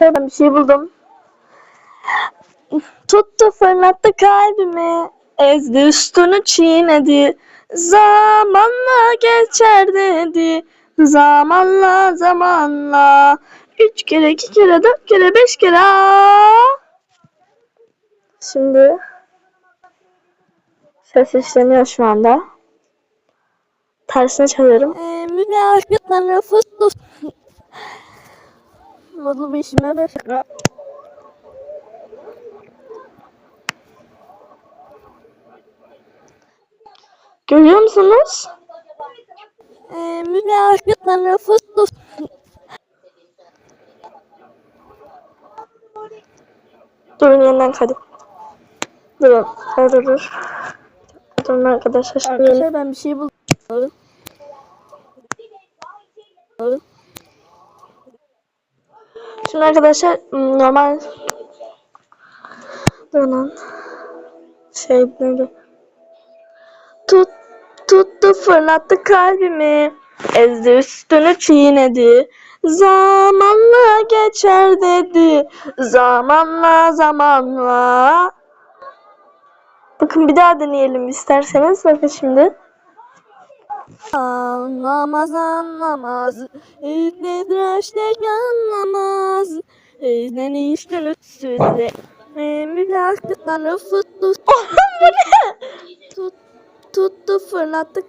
Ben bir şey buldum. Tuttu fırlattı kalbimi. Ezdi üstünü çiğnedi. Zamanla geçer dedi. Zamanla zamanla. Üç kere, iki kere, dört kere, beş kere. Şimdi ses işleniyor şu anda. Tersine çalıyorum. Ee, münafıkları fıstık. Mutlu bir işime başla. Görüyor musunuz? Ee, münafıkları fıstık. Durun yeniden kaydı. Durun. Dur dur dur. Durun arkadaşlar. Arkadaşlar ben bir şey buldum. Şimdi arkadaşlar normal Durun. Şey? Tut, tuttu fırlattı kalbimi. Ezdi üstünü çiğnedi. Zamanla geçer dedi. Zamanla zamanla. Bakın bir daha deneyelim isterseniz. Bakın şimdi. Anlamaz anlamaz. Nedir işte anlamaz. Ne işte fıstık. Bu ne? Tut, tuttu fırlattı